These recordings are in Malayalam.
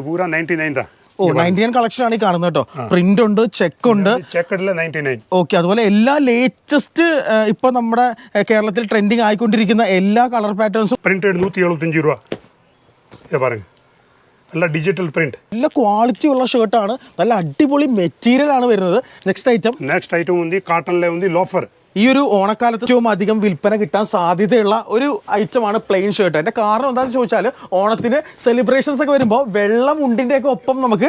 പൂര ninety nine oh ninety nine collection ആണ് ഈ കാണുന്നത് കേട്ടോ പ്രിന്റ് ഉണ്ട് ചെക്ക് ഉണ്ട് ഓക്കെ അതുപോലെ എല്ലാ ലേറ്റസ്റ്റ് ഇപ്പൊ നമ്മുടെ കേരളത്തിൽ ട്രെൻഡിങ് ആയിക്കൊണ്ടിരിക്കുന്ന എല്ലാ കളർ പാറ്റേൺസും പ്രിന്റ് നൂറ്റി എഴുപത്തിയഞ്ച് രൂപ. നല്ല ഡിജിറ്റൽ പ്രിന്റ് നല്ല ക്വാളിറ്റി ഉള്ള ഷർട്ടാണ് നല്ല അടിപൊളി മെറ്റീരിയൽ ആണ് വരുന്നത്. നെക്സ്റ്റ് ഐറ്റം നെക്സ്റ്റ് ഐറ്റം കാട്ടണിലെ ലോഫർ ഈ ഒരു ഓണക്കാലത്ത് ഏറ്റവും അധികം വിൽപ്പന കിട്ടാൻ സാധ്യതയുള്ള ഒരു ഐറ്റമാണ് പ്ലെയിൻ ഷർട്ട് അതിന്റെ കാരണം എന്താണെന്ന് ചോദിച്ചാൽ ഓണത്തിന് സെലിബ്രേഷൻസ് ഒക്കെ വരുമ്പോൾ വെള്ളം ഉണ്ടിന്റെ ഒക്കെ ഒപ്പം നമുക്ക്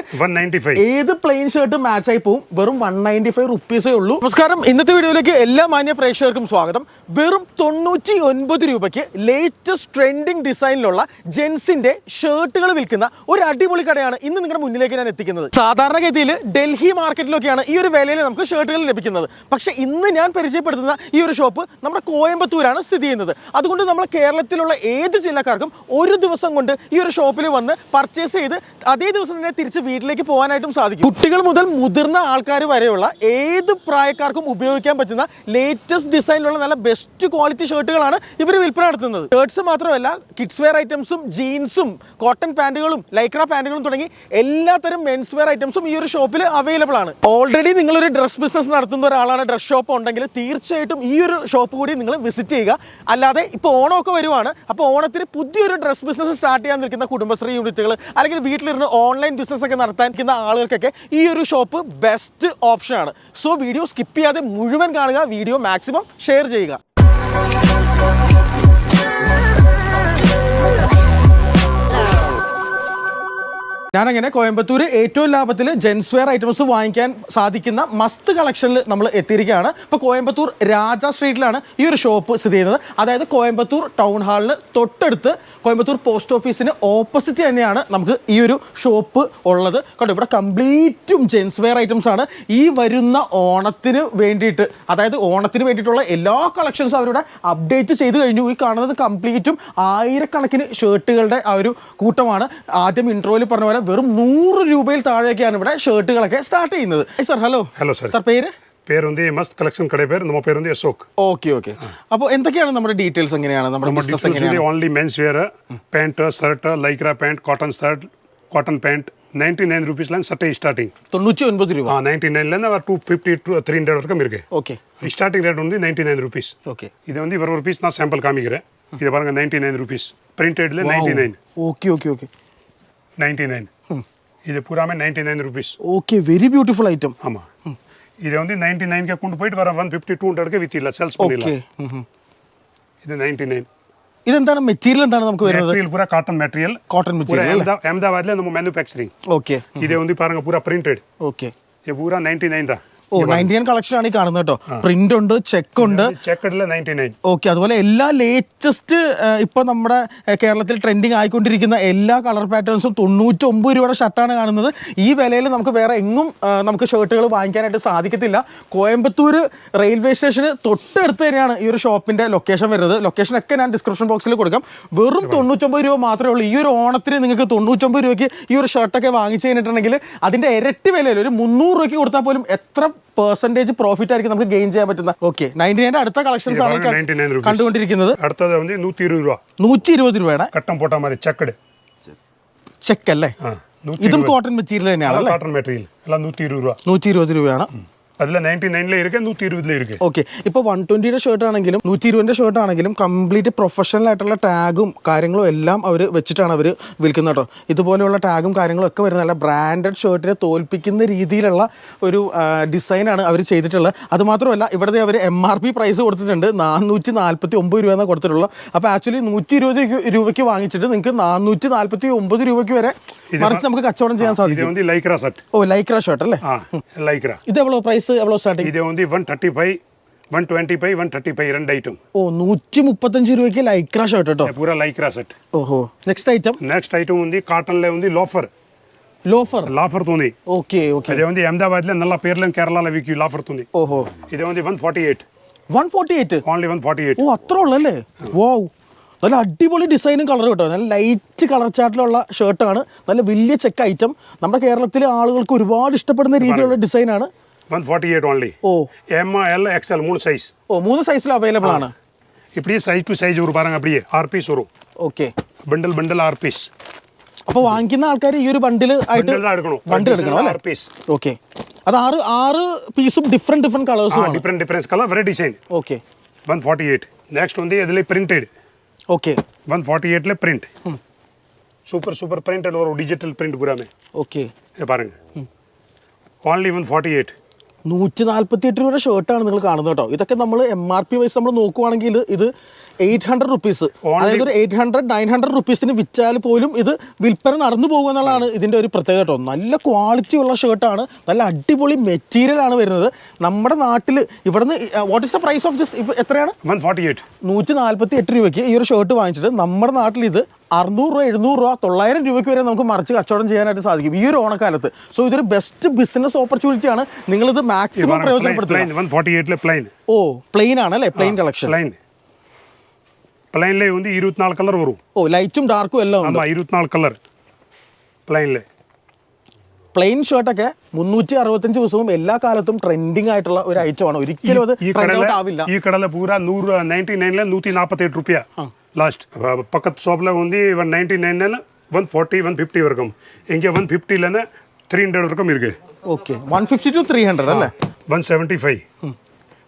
ഏത് പ്ലെയിൻ ഷർട്ട് മാച്ച് ആയി പോവും? വെറും വൺ നയന്റി ഫൈവ് റുപ്പീസേ ഉള്ളൂ. നമസ്കാരം. ഇന്നത്തെ വീഡിയോയിലേക്ക് എല്ലാ മാന്യ പ്രേക്ഷകർക്കും സ്വാഗതം. വെറും തൊണ്ണൂറ്റി ഒൻപത് രൂപയ്ക്ക് ലേറ്റസ്റ്റ് ട്രെൻഡിങ് ഡിസൈനിലുള്ള ജെൻസിന്റെ ഷർട്ടുകൾ വിൽക്കുന്ന ഒരു അടിപൊളി കടയാണ് ഇന്ന് നിങ്ങളുടെ മുന്നിലേക്ക് ഞാൻ എത്തിക്കുന്നത്. സാധാരണഗതിയിൽ ഡൽഹി മാർക്കറ്റിലൊക്കെയാണ് ഈ ഒരു വിലയിൽ നമുക്ക് ഷർട്ടുകൾ ലഭിക്കുന്നത്. പക്ഷേ ഇന്ന് ഞാൻ പരിചയപ്പെട്ട പരിചയപ്പെടുത്തുന്ന ഈ ഒരു ഷോപ്പ് നമ്മുടെ കോയമ്പത്തൂരാണ് സ്ഥിതി ചെയ്യുന്നത്. അതുകൊണ്ട് നമ്മൾ കേരളത്തിലുള്ള ഏത് ജില്ലക്കാർക്കും ഒരു ദിവസം കൊണ്ട് ഈ ഒരു ഷോപ്പിൽ വന്ന് പർച്ചേസ് ചെയ്ത് അതേ ദിവസം തന്നെ തിരിച്ച് വീട്ടിലേക്ക് പോകാനായിട്ടും സാധിക്കും. കുട്ടികൾ മുതൽ മുതിർന്ന ആൾക്കാർ വരെയുള്ള ഏത് പ്രായക്കാർക്കും ഉപയോഗിക്കാൻ പറ്റുന്ന ലേറ്റസ്റ്റ് ഡിസൈനിലുള്ള നല്ല ബെസ്റ്റ് ക്വാളിറ്റി ഷർട്ടുകളാണ് ഇവർ വിൽപ്പന നടത്തുന്നത്. ഷർട്ട്സ് മാത്രമല്ല കിഡ്സ് വെയർ ഐറ്റംസും ജീൻസും കോട്ടൺ പാന്റുകളും ലൈക്ര പാന്റുകളും തുടങ്ങി എല്ലാത്തരം മെൻസ് വെയർ ഐറ്റംസും ഈ ഒരു ഷോപ്പിൽ അവൈലബിൾ ആണ്. ഓൾറെഡി നിങ്ങളൊരു ഡ്രസ് ബിസിനസ് നടത്തുന്ന ഒരാളാണ് ഡ്രസ് ഷോപ്പ് ഉണ്ടെങ്കിൽ തീർച്ചയായിട്ടും ഈ ഒരു ഷോപ്പ് കൂടി നിങ്ങൾ വിസിറ്റ് ചെയ്യുക. അല്ലാതെ ഇപ്പോൾ ഓണമൊക്കെ വരുവാണ്. അപ്പോൾ ഓണത്തിന് പുതിയൊരു ഡ്രസ്സ് ബിസിനസ് സ്റ്റാർട്ട് ചെയ്യാൻ നിൽക്കുന്ന കുടുംബശ്രീ യൂണിറ്റുകൾ അല്ലെങ്കിൽ വീട്ടിലിരുന്ന് ഓൺലൈൻ ബിസിനസ് ഒക്കെ നടത്താൻ നിൽക്കുന്ന ആളുകൾക്കൊക്കെ ഈ ഒരു ഷോപ്പ് ബെസ്റ്റ് ഓപ്ഷനാണ് സോ വീഡിയോ സ്കിപ്പ് ചെയ്യാതെ മുഴുവൻ കാണുക വീഡിയോ മാക്സിമം ഷെയർ ചെയ്യുക. ഞാനങ്ങനെ കോയമ്പത്തൂർ ഏറ്റവും ലാഭത്തിൽ ജെൻസ് വെയർ ഐറ്റംസ് വാങ്ങിക്കാൻ സാധിക്കുന്ന മസ്ത് കളക്ഷനിൽ നമ്മൾ എത്തിയിരിക്കുകയാണ്. ഇപ്പോൾ കോയമ്പത്തൂർ രാജ സ്ട്രീറ്റിലാണ് ഈ ഒരു ഷോപ്പ് സ്ഥിതി ചെയ്യുന്നത്. അതായത് കോയമ്പത്തൂർ ടൗൺ ഹാളിന് തൊട്ടടുത്ത് കോയമ്പത്തൂർ പോസ്റ്റ് ഓഫീസിന് ഓപ്പോസിറ്റ് തന്നെയാണ് നമുക്ക് ഈ ഒരു ഷോപ്പ് ഉള്ളത്. കണ്ടോ ഇവിടെ കംപ്ലീറ്റും ജെൻസ് വെയർ ഐറ്റംസ് ആണ്. ഈ വരുന്ന ഓണത്തിന് വേണ്ടിയിട്ട് അതായത് ഓണത്തിന് വേണ്ടിയിട്ടുള്ള എല്ലാ കളക്ഷൻസും അവരുടെ അപ്ഡേറ്റ് ചെയ്ത് കഴിഞ്ഞു. ഈ കാണുന്നത് കംപ്ലീറ്റും ആയിരക്കണക്കിന് ഷർട്ടുകളുടെ ആ ഒരു കൂട്ടമാണ്. ആദ്യം ഇൻട്രോയിൽ പറഞ്ഞ പോലെ വെറും നൂറ് രൂപയിൽ താഴേക്കാണ് ഇവിടെ ഷർട്ടുകളൊക്കെ സ്റ്റാർട്ട് ചെയ്യുന്നത്. Sir hello hello sir sir പേര്? പേര്. മസ്റ്റ് കളക്ഷൻ പേര് പേര് അപ്പോൾ എന്തൊക്കെയാണ് നമ്മുടെ ഡീറ്റെയിൽസ് എങ്ങനെയാണ്? നമ്മുടെ ബിസിനസ് എങ്ങനെയാണ്? Only men's wear pant shirt Lycra pant cotton shirt cotton pant ninety nine rupees line ಸಟ್ಟೆ starting ತೊಣ್ಣೂಚಿ ಒಂಬತ್ತು ರೂಪಾಯಿ ಹಾಂ ninety nine line two fifty to three hundred ವರೆಗೂ ಇರುಗೆ ಓಕೆ ಸ್ಟಾರ್ಟಿಂಗ್ ರೇಟ್ ಒಂದು ನೈಂಟಿ ನೈನ್ ರುಪೀಸ್ ಓಕೆ ಇದು ಒಂದು ಇವರು ರುಪೀಸ್ ನಾ ಸ್ಯಾಂಪಲ್ ಕಾಮಿಗಿರೆ ಇದು ಬಾருங்க ninety nine rupees ninety nine இது பூராமே ninety nine rupees okay very beautiful item ஆமாம் இது வந்து நைன்டி நைன்க்கு கொண்டு போயிட்டு வர one fifty two ஹண்ட்ரட்க்கு வித்திடல sales okay பண்ணிடலாம் இது நைன்டி நைன் ഇതെന്താണ് മെറ്റീരിയൽ എന്താണ് നമുക്ക് വരുന്നത് மெட்டீரியல் பூரா காட்டன் மெட்டீரியல் കോട്ടൺ பூரா മെറ്റീരിയൽ அஹமதா அஹமதாபாத்ல நம்ம மேனுஃபேக்சரிங் ഓക്കെ இது வந்து பாருங்க பூரா பிரிண்டட் ഓക്കെ இது பூரா நைன்டி நைன் தான் ഓ നയന്റി നയൻ കളക്ഷൻ ആണ് ഈ കാണുന്നത് കേട്ടോ. പ്രിന്റ് ഉണ്ട് ചെക്ക് ഉണ്ട്. ഓക്കെ അതുപോലെ എല്ലാ ലേറ്റസ്റ്റ് ഇപ്പൊ നമ്മുടെ കേരളത്തിൽ ട്രെൻഡിങ് ആയിക്കൊണ്ടിരിക്കുന്ന എല്ലാ കളർ പാറ്റേൺസും തൊണ്ണൂറ്റി ഒമ്പത് രൂപയുടെ ഷർട്ടാണ് കാണുന്നത്. ഈ വിലയിൽ നമുക്ക് വേറെ എങ്ങും നമുക്ക് ഷർട്ടുകൾ വാങ്ങിക്കാനായിട്ട് സാധിക്കത്തില്ല. കോയമ്പത്തൂർ റെയിൽവേ സ്റ്റേഷന് തൊട്ടടുത്ത് തന്നെയാണ് ഈ ഒരു ഷോപ്പിന്റെ ലൊക്കേഷൻ വരുന്നത്. ലൊക്കേഷനൊക്കെ ഞാൻ ഡിസ്ക്രിപ്ഷൻ ബോക്സിൽ കൊടുക്കാം. വെറും തൊണ്ണൂറ്റൊമ്പത് രൂപ മാത്രമേ ഉള്ളൂ. ഈ ഒരു ഓണത്തിന് നിങ്ങൾക്ക് തൊണ്ണൂറ്റൊമ്പത് രൂപയ്ക്ക് ഈ ഒരു ഷർട്ടൊക്കെ വാങ്ങിച്ചു കഴിഞ്ഞിട്ടുണ്ടെങ്കിൽ അതിന്റെ ഇരട്ടി വിലയിൽ ഒരു മുന്നൂറ് രൂപയ്ക്ക് കൊടുത്താൽ പോലും എത്ര പെർസെന്റേജ് പ്രോഫിറ്റ് ആയിരിക്കും നമുക്ക് ഗെയിൻ ചെയ്യാൻ പറ്റുന്ന. ഓക്കെ നയന്റി നൈൻ അടുത്ത കളക്ഷൻസ് ആണ് കണ്ടുകൊണ്ടിരിക്കുന്നത്. അടുത്തത് നൂറ്റി ഇരുപത് രൂപ. നൂറ്റി ഇരുപത് രൂപയുടെ കട്ടൻ പോട്ടാ മതി ചക്കട് ചെക്ക് അല്ലേ? ഇതും കോട്ടൺ മെറ്റീരിയൽ തന്നെയാണ് കോട്ടൺ മെറ്റീരിയൽ നൂറ്റി ഇരുപത് രൂപ. നൂറ്റി ഇരുപത് രൂപയാണ് அதில் நைன்டி நைன்ல இருக்கு நூற்றி இருபதுல இருக்கு ഓക്കെ ഇപ്പോൾ വൺ ട്വൻറ്റിയുടെ ഷർട്ട് ആണെങ്കിലും നൂറ്റി ഇരുപതിൻ്റെ ഷർട്ട് ആണെങ്കിലും കംപ്ലീറ്റ് പ്രൊഫഷണൽ ആയിട്ടുള്ള ടാഗും കാര്യങ്ങളും എല്ലാം അവർ വെച്ചിട്ടാണ് അവർ വിൽക്കുന്നത് കേട്ടോ ഇതുപോലെയുള്ള ടാഗും കാര്യങ്ങളും ഒക്കെ വരുന്ന നല്ല ബ്രാൻഡഡ് ഷർട്ടിനെ തോൽപ്പിക്കുന്ന രീതിയിലുള്ള ഒരു ഡിസൈനാണ് അവർ ചെയ്തിട്ടുള്ളത് അതുമാത്രമല്ല ഇവിടുത്തെ അവർ എം ആർ പി പ്രൈസ് കൊടുത്തിട്ടുണ്ട് നാനൂറ്റി നാൽപ്പത്തി ഒമ്പത് രൂപ എന്നാണ് കൊടുത്തിട്ടുള്ളത് അപ്പോൾ ആക്ച്വലി നൂറ്റി ഇരുപത് രൂപയ്ക്ക് വാങ്ങിച്ചിട്ട് നിങ്ങൾക്ക് നാനൂറ്റി നാൽപ്പത്തി ഒമ്പത് രൂപയ്ക്ക് വരെ മറിച്ച് നമുക്ക് കച്ചവടം ചെയ്യാൻ இது സാധിക്കും வந்து lycra set oh lycra shirt അല്ലേ ஆ லைக்ரா ഇത് എവ്വളോ പ്രൈസ് ப்ரைஸ் எவ்வளோ ഓ നൂറ്റി മുപ്പത്തഞ്ച് രൂപയ്ക്ക് ലൈക്ര ഷർട്ട് കേട്ടോ. പൂര ലൈക്ര സെറ്റ് ഓഹോ. നെക്സ്റ്റ് ഐറ്റം നെക്സ്റ്റ് ഐറ്റം ഉണ്ട് കാട്ടണിലെ ഉണ്ട് ലോഫർ ലോഫർ ലാഫർ തോന്നി ഓക്കെ ഓക്കെ ഇതേ വന്ന് അഹമ്മദാബാദിലെ നല്ല ഓഹോ. ഓൺലി വൺ ഫോർട്ടി എയ്റ്റ് ഓ അത്ര ഉള്ളല്ലേ നല്ല അടിപൊളി ഡിസൈനും കളറും കേട്ടോ. നല്ല ലൈറ്റ് കളർ ചാർട്ടിലുള്ള ഷർട്ടാണ് നല്ല വലിയ ചെക്ക് ഐറ്റം നമ്മുടെ കേരളത്തിലെ ആളുകൾക്ക് ഒരുപാട് ഇഷ്ടപ്പെടുന്ന രീതിയിലുള്ള ഡിസൈനാണ് 148 ഫോർട്ടി എയ്റ്റ് ഓൺലി ഓ എം എல் எக்ஸ்எல் മൂന്ന് சைஸ் ஓ மூணு சைஸ்ல அவைலபிள் ആണ്. இப்படியே സൈസ് ടു സൈസ് ஒரு பாருங்க அப்படியே ആർ പീസ് வரும் ஓகே பண்டல் பண்டல் ஆர் பீஸ் അപ്പോൾ വാങ്ങിക്കുന്ന ആൾക്കാർ ഈ ഒരു ബണ്ടിൽ ആയിട്ട് ബണ്ടിൽ എടുക്കണോ. ആർ പീസ് ഓക്കെ അത് ആറ് ആറ് പീസും ഡിഫറെന്റ് ഡിഫറെന്റ് കളേഴ്സും different different colour very design okay one forty eight next വന്ന് ഇതിൽ പ്രിന്റഡ് ഓക്കെ വൺ ഫോർട്ടി എയ്റ്റിലെ പ്രിന്റ് സൂപ്പർ സൂപ്പർ പ്രിന്റ് ഒരു ഡിജിറ്റൽ പ്രിന്റ് പൂരാമേ. ഓക്കെ പാരുങ്ക ഓൺലി വൺ ഫോർട്ടി എയ്റ്റ് നൂറ്റി നാൽപ്പത്തി എട്ട് രൂപയുടെ ഷർട്ടാണ് നിങ്ങൾ കാണുന്നത് കേട്ടോ. ഇതൊക്കെ നമ്മൾ എം ആർ പി വൈസ് നമ്മൾ നോക്കുവാണെങ്കിൽ ഇത് എയ്റ്റ് ഹൺഡ്രഡ് റുപ്പീസ് അതായത് ഒരു എയ്റ്റ് ഹൺഡ്രഡ് നയൻ ഹൺഡ്രഡ് റുപ്പീസിന് വിറ്റാൽ പോലും ഇത് വിൽപ്പന നടന്നു പോകുക എന്നുള്ളതാണ് ഇതിന്റെ ഒരു പ്രത്യേകത കേട്ടോ. നല്ല ക്വാളിറ്റി ഉള്ള ഷർട്ടാണ് നല്ല അടിപൊളി മെറ്റീരിയൽ ആണ് വരുന്നത്. നമ്മുടെ നാട്ടിൽ ഇവിടുന്ന് what is the price of this എത്രയാണ്? നൂറ്റി നാൽപ്പത്തി എട്ട് രൂപയ്ക്ക് ഈ ഒരു ഷർട്ട് വാങ്ങിച്ചിട്ട് നമ്മുടെ നാട്ടിൽ ഇത് അറുന്നൂറ് രൂപ എഴുന്നൂറ് രൂപ തൊള്ളായിരം രൂപയ്ക്ക് വരെ നമുക്ക് മറിച്ച് കച്ചവടം ചെയ്യാനായിട്ട് സാധിക്കും ഈ ഒരു ഓണക്കാലത്ത്. സോ ഇതൊരു ബെസ്റ്റ് ബിസിനസ് ഓപ്പർച്യൂണിറ്റിയാണ് ഇത് മാക്സിമം പ്രയോജനപ്പെടുത്തുന്നത് ഓ പ്ലെയിൻ ആണല്ലേ പ്ലെയിൻ കളക്ഷൻ പ്ലെയിനിലെ வந்து 24 கலர் ഓ ലൈറ്റും ഡാർക്കും എല്ലാം எல்லாம் ஆமா 24 പ്ലെയിനിലെ പ്ലെയിൻ ഷർട്ടൊക്കെ മുന്നൂറ്റി അറുപത്തഞ്ച് ദിവസവും എല്ലാ കാലത്തും ട്രെൻഡിങ് ആയിട്ടുള്ള ഒരു ഐറ്റമാണ് ഒരിക്കലും അത് ആവില്ല. ഈ കടല പൂരാ നൂറ് നയന്റി നൈനിലെ നൂറ്റി നാൽപ്പത്തി എട്ട് റുപ്യ ಲಾಸ್ಟ್ ಪಕ್ಕದ ಶಾಪ್ಲ ಒಂದು ಒನ್ ನೈಂಟಿ ನೈನಲ್ಲಿ ಒನ್ ಫಾರ್ಟಿ ಒನ್ ಫಿಫ್ಟಿ ವರೆಗೂ ಹಿಂಗೆ ಒನ್ ಫಿಫ್ಟಿಲನೇ த்ரீ ஹண்ட்ரட் வரைக்கும் இருக்கு. Okay one fifty to three hundred அல்ல? One seventy five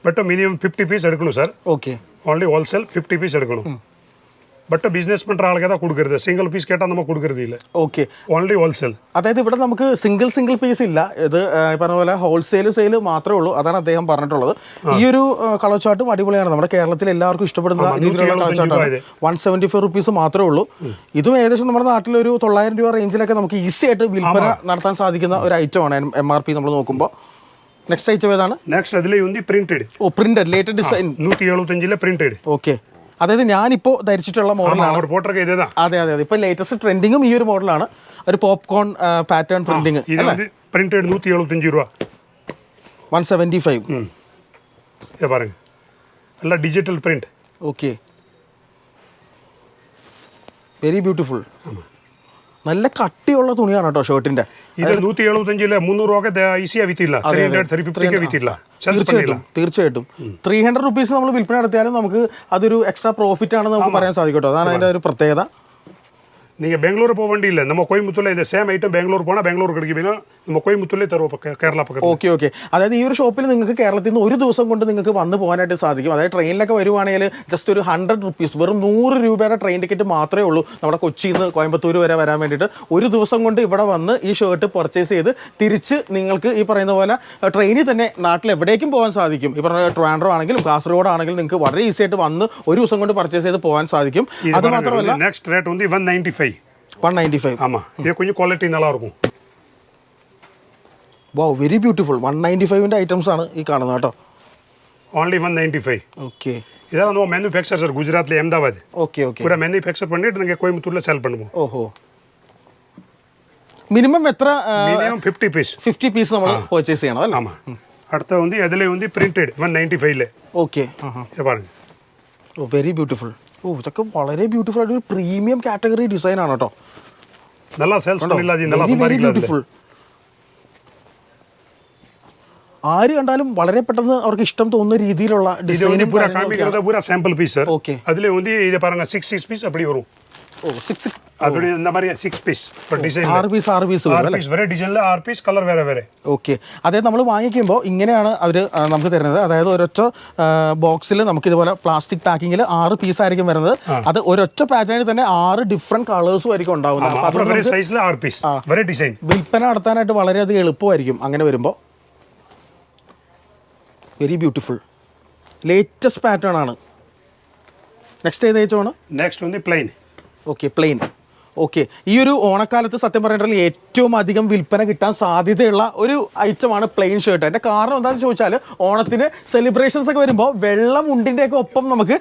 but minimum fifty piece எடுக்கணும் sir okay only wholesale fifty piece எடுக்கணும். ബട്ട് ബിസിനസ് പண்ற ആൾക്ക് ഏതാ കൊടുക്കരുത്. സിംഗിൾ പീസ് കേട്ടാൽ നമുക്ക് കൊടുക്കരുത് ഇല്ല ഓക്കെ ഓൺലി ഹോൾസെയിൽ അതായത് ഇവിടെ നമുക്ക് സിംഗിൾ സിംഗിൾ പീസ് ഇല്ല. ഇത് പറഞ്ഞ പോലെ ഹോൾസെയിൽ സെയിൽ മാത്രമേ ഉള്ളൂ. അതാണ് അദ്ദേഹം പറഞ്ഞിട്ടുള്ളത്. ഈ ഒരു കളർ അടിപൊളിയാണ്. നമ്മുടെ കേരളത്തിൽ എല്ലാവർക്കും ഇഷ്ടപ്പെടുന്ന രീതിയിലുള്ള colour one seventy four rupees മാത്രമേ ഉള്ളൂ. ഇതും ഏകദേശം നമ്മുടെ നാട്ടിൽ ഒരു തൊള്ളായിരം രൂപ റേഞ്ചിലൊക്കെ നമുക്ക് ഈസി ആയിട്ട് വിൽപ്പന നടത്താൻ സാധിക്കുന്ന ഒരു ഐറ്റം ആണ് എം ആർ പി നമ്മൾ നോക്കുമ്പോൾ നെക്സ്റ്റ് ഐറ്റം ഏതാണ്? നെക്സ്റ്റ് ಅದಿಲೇ ಒಂದು പ്രിന്റഡ് ಓ ಪ್ರಿಂಟೆಡ್ ಲೇಟೆಸ್ಟ್ ಡಿಸೈನ್ 175 ಲ ಪ್ರಿಂಟೆಡ್ ಓಕೆ അതായത് ഞാനിപ്പോൾ ധരിച്ചിട്ടുള്ള മോഡലാണ് അതെ അതെ അതെ. ഇപ്പോൾ ലേറ്റസ്റ്റ് ട്രെൻഡിങ്ങും ഈ ഒരു മോഡലാണ് ഒരു പോപ്കോൺ പാറ്റേൺ പ്രിന്റിങ് രൂപ. Digital print okay very beautiful നല്ല കട്ടിയുള്ള തുണിയാണ് കേട്ടോ ഷർട്ടിന്റെ. തീർച്ചയായിട്ടും തീർച്ചയായിട്ടും. ത്രീ ഹൺഡ്രഡ് റുപ്പീസ് നമ്മൾ വിൽപ്പന നടത്തിയാലും നമുക്ക് അതൊരു എക്സ്ട്രാ പ്രോഫിറ്റ് ആണെന്ന് നമുക്ക് പറയാൻ സാധിക്കട്ടോ അതാണ് അതിന്റെ ഒരു പ്രത്യേകത. நீங்கள் பெங்களூர் போக வேண்டிய இல்லை நம்ம கோயம்புத்தூர்ல இந்த சேம் ஐட்டம் பெங்களூர் போனால் பெங்களூர் கிடைக்கும் நம்ம கோயம்புத்தூர்லேயே தருவோம் பக்க- கேரளா பக்கத்தில் ഓക്കെ ഓക്കെ അതായത് ഈ ഒരു ഷോപ്പിൽ നിങ്ങൾക്ക് കേരളത്തിൽ നിന്ന് ഒരു ദിവസം കൊണ്ട് നിങ്ങൾക്ക് വന്ന് പോകാനായിട്ട് സാധിക്കും അതായത് ട്രെയിനിലൊക്കെ വരുവാണെങ്കിൽ ജസ്റ്റ് ഒരു ഹൺഡ്രഡ് റുപ്പീസ് വെറും നൂറ് രൂപയുടെ ട്രെയിൻ ടിക്കറ്റ് മാത്രമേ ഉള്ളൂ നമ്മുടെ കൊച്ചിയിൽ നിന്ന് കോയമ്പത്തൂർ വരെ വരാൻ വേണ്ടിയിട്ട് ഒരു ദിവസം കൊണ്ട് ഇവിടെ വന്ന് ഈ ഷർട്ട് പർച്ചേസ് ചെയ്ത് തിരിച്ച് നിങ്ങൾക്ക് ഈ പറയുന്ന പോലെ ട്രെയിനിൽ തന്നെ നാട്ടിൽ എവിടേക്കും പോകാൻ സാധിക്കും ഈ പറഞ്ഞ ട്രാൻഡ്രോ ആണെങ്കിലും കാസർഗോഡ് ആണെങ്കിലും നിങ്ങൾക്ക് വളരെ ഈസി ആയിട്ട് വന്ന് ഒരു ദിവസം കൊണ്ട് പർച്ചേസ് ചെയ്ത് പോകാൻ സാധിക്കും അത് മാത്രമല്ല நெக்ஸ்ட் ரேட் வந்து ஒன் நைன்டி ஃபைவ் ஆமாம் இது கொஞ்சம் குவாலிட்டி நல்லாயிருக்கும் wow very beautiful one ninety ഫൈവിന്റെ items ആണ് ഈ കാണുന്നത് കേട്ടോ only one ninety five okay இதான் நம்ம மேனுஃபேக்சர் சார் குஜராத்ல அஹமதாபாத் ஓகே ஓகே பூரா மேனுஃபேக்சர் பண்ணிட்டு நாங்கள் கோயம்புத்தூரில் சேல் பண்ணுவோம் ഓഹോ മിനിമം എത്ര minimum fifty piece fifty piece നമ്മൾ പർച്ചേസ് ചെയ്യണം അല്ലേ ஆமாம் அடுத்த வந்து இதில் வந்து பிரிண்டட் ஒன் நைன்டி ஃபைவ்ல ஓகே பாருங்க ഓ വെരി ബ്യൂട്ടിഫുൾ ഓ ഇതൊക്കെ വളരെ ബ്യൂട്ടിഫുൾ ആയിട്ട് ഒരു പ്രീമിയം കാറ്റഗറി ഡിസൈൻ ആണ് കേട്ടോ நல்லா சேல்ஸ் பண்ணிடலாம் ஜி நல்லா വെരി വെരി சம்பாதிக்கலாம் ബ്യൂട്ടിഫുൾ ആര് കണ്ടാലും വളരെ പെട്ടെന്ന് അവർക്ക് ഇഷ്ടം തോന്നുന്ന രീതിയിലുള്ള இது வந்து ഡിസൈനും பூரா காமிக்கிறது பூரா சாம்பிள் பீஸ் சார் Okay. அதுல வந்து இதை பாருங்க சிக்ஸ் சிக்ஸ் பீஸ் அப்படி வரும் ഓ സിക്സ് அப்படி இந்த மாதிரி சிக்ஸ் பீஸ் இப்போ டிசைன் ആറ് പീസ് ആറ് പീസ് വരും ஆறு അല്ലേ பீஸ் வேற டிசைன்ல ஆறு பீஸ் கலர் வேற வேற ഓക്കെ അതായത് നമ്മൾ വാങ്ങിക്കുമ്പോൾ ഇങ്ങനെയാണ് അവർ നമുക്ക് തരുന്നത് അതായത് ഒരൊറ്റ ബോക്സിൽ നമുക്ക് ഇതുപോലെ പ്ലാസ്റ്റിക് പാക്കിങ്ങിൽ ആറ് പീസ് ആയിരിക്കും വരുന്നത് അത് ഒരൊറ്റ പാറ്റേണിൽ തന്നെ ആറ് ഡിഫറെന്റ് കളേഴ്സും ആയിരിക്കും ഉണ്ടാവുന്നത് ஆமா അപ്പോൾ அப்புறம் അതുകൊണ്ട് வேற சைஸ்ல ஆறு பீஸ் வேற டிசைன் വിൽപ്പന നടത്താനായിട്ട് വളരെയധികം എളുപ്പമായിരിക്കും അങ്ങനെ വരുമ്പോൾ വെരി ബ്യൂട്ടിഫുൾ ലേറ്റസ്റ്റ് പാറ്റേൺ ആണ് നെക്സ്റ്റ് ഏത് ഐറ്റമാണ് நெக்ஸ்ட் வந்து பிளைன் ഓക്കെ പ്ലെയിൻ ഓക്കെ ഈ ഒരു ഓണക്കാലത്ത് സത്യം പറഞ്ഞിട്ടുണ്ടെങ്കിൽ ഏറ്റവും അധികം വിൽപ്പന കിട്ടാൻ സാധ്യതയുള്ള ഒരു ഐറ്റമാണ് പ്ലെയിൻ ഷർട്ട് അതിന്റെ കാരണം എന്താണെന്ന് ചോദിച്ചാൽ ഓണത്തിന് സെലിബ്രേഷൻസ് ഒക്കെ വരുമ്പോൾ വെള്ള മുണ്ടിന്റെ ഒക്കെ ഒപ്പം നമുക്ക്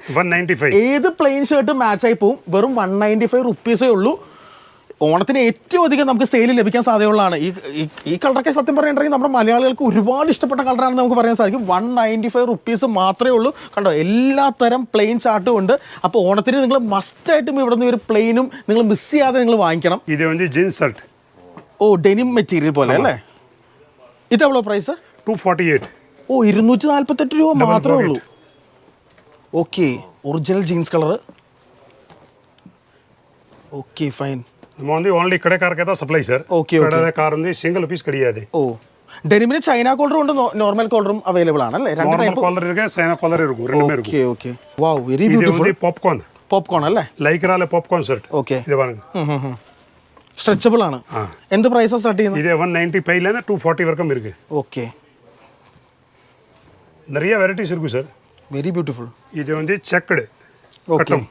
ഏത് പ്ലെയിൻ ഷർട്ട് ആയി പോവും? വെറും വൺ നയന്റി ഫൈവ് റുപ്പീസേ ഉള്ളൂ. ഓണത്തിന് ഏറ്റവും അധികം നമുക്ക് സെയിൽ ലഭിക്കാൻ സാധ്യതയുള്ളതാണ്. ഈ ഈ കളറൊക്കെ സത്യം പറയുകയാണെങ്കിൽ നമ്മുടെ മലയാളികൾക്ക് ഒരുപാട് ഇഷ്ടപ്പെട്ട കളറാണെന്ന് നമുക്ക് പറയാൻ സാധിക്കും. വൺ നയന്റി ഫൈവ് റുപ്പീസ് മാത്രമേ ഉള്ളൂ. കണ്ടോ എല്ലാ തരം പ്ലെയിൻ ചാർട്ടും ഉണ്ട്. അപ്പോൾ ഓണത്തിന് നിങ്ങൾ മസ്റ്റായിട്ടും ഇവിടെ നിന്ന് ഒരു പ്ലെയിനും നിങ്ങൾ മിസ് ചെയ്യാതെ നിങ്ങൾ വാങ്ങിക്കണം. ഇത് വന്ന് ജീൻസ് ഷർട്ട് ഓ ഡെനിം മെറ്റീരിയൽ പോലെ അല്ലേ? ഇത് എവ്വളോ പ്രൈസ് ടു ഫോർട്ടി എയ്റ്റ് ഓ ഇരുന്നൂറ്റി നാൽപ്പത്തെട്ട് രൂപ മാത്രമേ ഉള്ളൂ. Okay original jeans colour okay fine நம்ம வந்து ஓன்லி கடைக்காரக்கே தான் சப்ளை சார் Okay, okay. கடை கார் வந்து சிங்கிள் பீஸ் கிடையாது ഓ ഡെനിമിന് ചൈന കോളറും ഉണ്ട് നോർമൽ കോളറും അവൈലബിൾ ആണ് അല്ലേ രണ്ട് நார்மல் ടൈപ്പ് காலர் இருக்கு சைனா காலர் இருக்கும் ரெண்டுமே இருக்கும் ഓക്കെ ഓക്കെ വാവ് വെരി இது ബ്യൂട്ടിഫുൾ வந்து பாப்கார்ன் പോപ്കോൺ അല്ലേ லைக்ரால பாப்கார்ன் ஷர்ட் ഓക്കെ இது பாருங்க സ്ട്രെച്ചബിൾ ആണ് ஆ എന്ത് പ്രൈസാണ് സ്റ്റാർട്ട് ചെയ്യുന്നത് இது ஒன் நைன்டி ஃபைவ்லேருந்து டூ ஃபார்ட்டி வரைக்கும் இருக்கு ഓക്കെ நிறைய வெரைட்டிஸ் இருக்கு சார் വെരി ബ്യൂട്ടിഫുൾ இது வந்து செக்குடு ഓക്കെ கட்டம்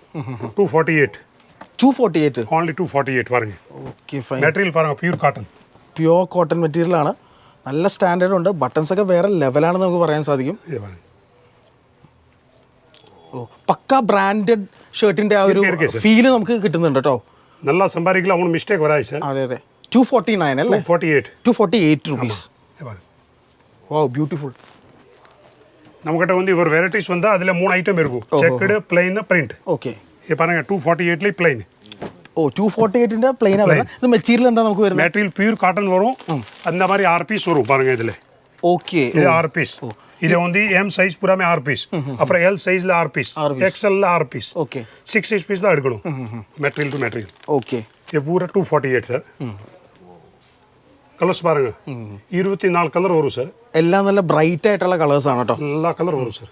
two forty eight two forty eight only two forty eight பாருங்க ഓക്കെ ഫൈൻ மெட்டீரியல் பாருங்க pure cotton pure cotton material ആണ് നല്ല സ്റ്റാൻഡേർഡ് ഉണ്ട് ബട്ടൺസ് ഒക്കെ വേറെ ലെവലാണെന്ന് നമുക്ക് പറയാൻ സാധിക്കും இது பாருங்க ഓ പക്ക ബ്രാൻഡഡ് ഷർട്ടിന്റെ ആ ഒരു ഇരിക്കെ, ഇരിക്കെ, ഫീല് നമുക്ക് കിട്ടുന്നുണ്ട് കേട്ടോ நல்லா சம்பாதிக்கலாம் ஒன்றும் மிஸ்டேக் வராது சார் അതെ അതെ ടു ഫോർട്ടി നയൻ டூ അല്ലേ forty eight two forty eight rupees பாருங்க ഓ ബ്യൂട്ടിഫുൾ நம்மகிட்ட வந்து ஒரு வெரைட்டிஸ் வந்தால் அதில் மூணு ஐட்டம் இருக்கும் செக்குடு பிளைன் பிரிண்ட் ഓക്കെ இது பாருங்க டூ ஃபார்ட்டி எயிட்லேயே பிளைன் ഓ ടു ഫോർട്ടി എയ്റ്റിന്റെ പ്ലെയിൻ ആണ് വരുന്നത്. ഇത് മെറ്റീരിയൽ എന്താ നമുക്ക് വരുന്നത് மெட்டீரியல் பியூர் காட்டன் வரும் அந்த மாதிரி ஆறு பீஸ் வரும் பாருங்க இதில் ഓക്കെ இது ஆறு பீஸ் இது வந்து எம் சைஸ் பூராமே ஆறு பீஸ் அப்புறம் எல் சைஸ்ல ஆறு பீஸ் ஆறு piece. எக்ஸ்எல்ல ஆறு piece okay six size piece தான் எடுக்கணும் மெட்டீரியல் டு மெட்டீரியல் ഓക്കെ இது பூரா two forty eight sir colours பாருங்க இருபத்தி நாலு கலர் வரும் சார் എല്ലാം നല്ല ബ്രൈറ്റ് ആയിട്ടുള്ള കളേഴ്സ് ആണ് കേട്ടോ எல்லா கலர் வரும் சார்